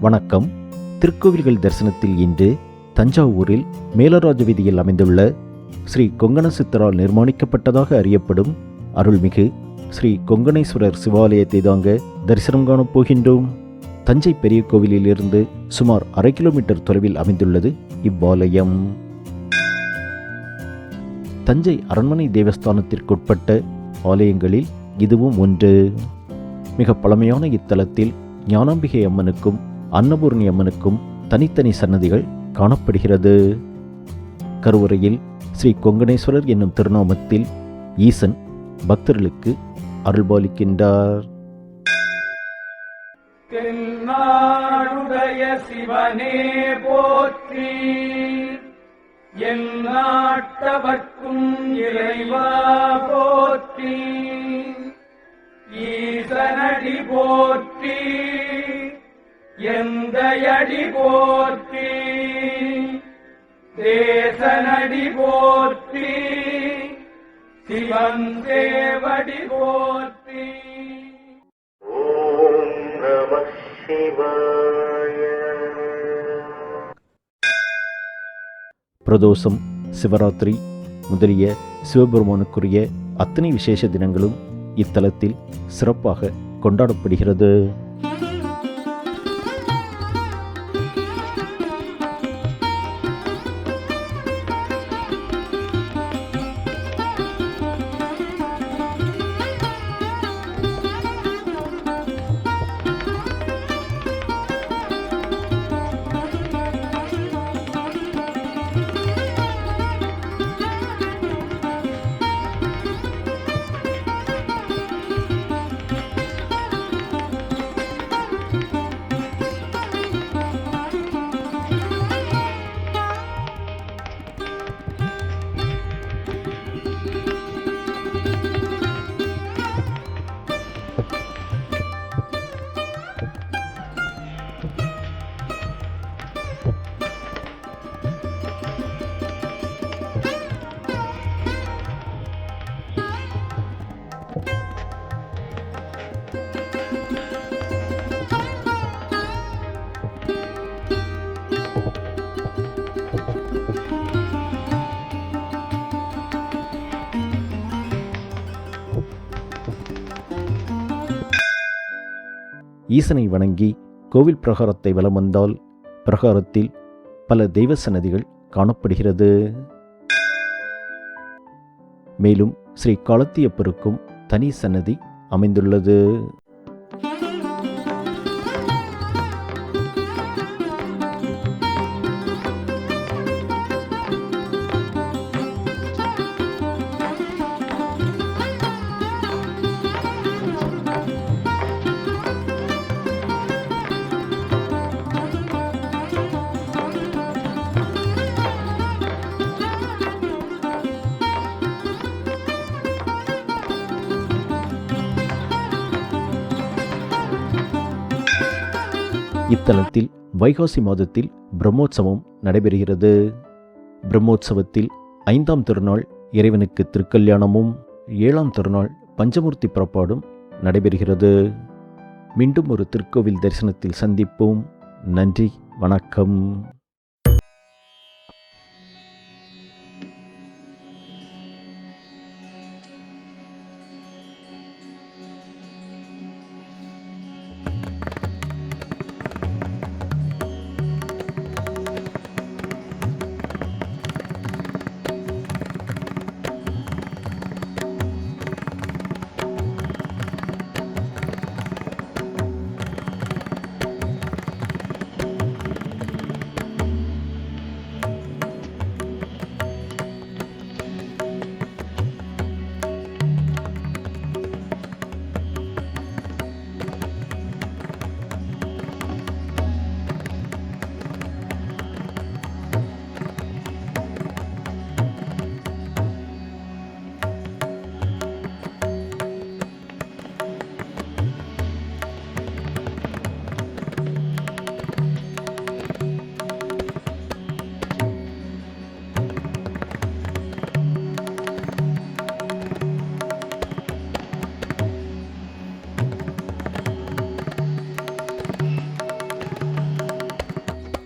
வணக்கம். திருக்கோவில்கள் தரிசனத்தில் இன்று தஞ்சாவூரில் மேலராஜ வீதியில் அமைந்துள்ள ஸ்ரீ கொங்கண சித்தரால் நிர்மாணிக்கப்பட்டதாக அறியப்படும் அருள்மிகு ஸ்ரீ கொங்கணேஸ்வரர் சிவாலயத்தை தாங்க தரிசனம் காணப் போகின்றோம். தஞ்சை பெரிய கோவிலிலிருந்து சுமார் அரை கிலோமீட்டர் தொலைவில் அமைந்துள்ளது இவ்வாலயம். தஞ்சை அரண்மனை தேவஸ்தானத்திற்குட்பட்ட ஆலயங்களில் இதுவும் ஒன்று. மிக பழமையான இத்தலத்தில் ஞானாம்பிகை அம்மனுக்கும் அன்னபூர்ணி அம்மனுக்கும் தனித்தனி சன்னதிகள் காணப்படுகிறது. கருவறையில் ஸ்ரீ கொங்கணேஸ்வரர் என்னும் திருநாமத்தில் ஈசன் பக்தர்களுக்கு அருள்பாலிக்கின்றார். தென்னாடுடைய சிவனே போற்றி எல்லாட்டவர்க்கும் இறைவா போற்றி ஈசனடி போற்றி. எந்தையடி போற்றி தேசனடி போற்றி சிவன் தேவடி போற்றி. ஓம் நம சிவாய. பிரதோஷம் சிவராத்திரி முதலிய சிவபெருமானுக்குரிய அத்தனை விசேஷ தினங்களும் இத்தலத்தில் சிறப்பாக கொண்டாடப்படுகிறது. ஈசனை வணங்கி கோவில் பிரகாரத்தை வலம் வந்தால் பிரகாரத்தில் பல தெய்வ சன்னதிகள் காணப்படுகிறது. மேலும் ஸ்ரீ காலத்தியப்பருக்கும் தனி சன்னதி அமைந்துள்ளது. இத்தலத்தில் வைகாசி மாதத்தில் பிரம்மோற்சவம் நடைபெறுகிறது. பிரம்மோற்சவத்தில் ஐந்தாம் திருநாள் இறைவனுக்கு திருக்கல்யாணமும் ஏழாம் திருநாள் பஞ்சமூர்த்தி புறப்பாடும் நடைபெறுகிறது. மீண்டும் ஒரு திருக்கோவில் தரிசனத்தில் சந்திப்போம். நன்றி வணக்கம்.